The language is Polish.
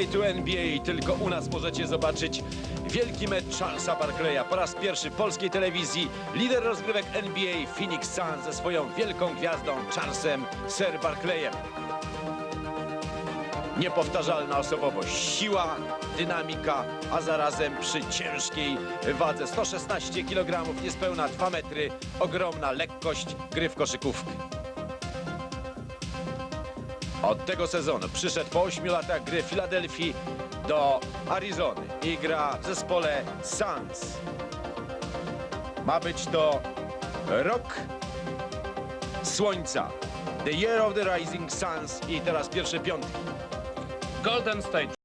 hitu NBA tylko u nas możecie zobaczyć wielki mecz Charlesa Barkleya. Po raz pierwszy w polskiej telewizji lider rozgrywek NBA Phoenix Suns ze swoją wielką gwiazdą Charlesem Sir Barkleyem. Niepowtarzalna osobowość, siła, dynamika, a zarazem przy ciężkiej wadze 116 kg, niespełna 2 metry, ogromna lekkość gry w koszykówkę. Od tego sezonu przyszedł po 8 latach gry w Filadelfii do Arizony i gra w zespole Suns. Ma być to rok słońca. The Year of the Rising Suns i teraz pierwsze piątki. Golden State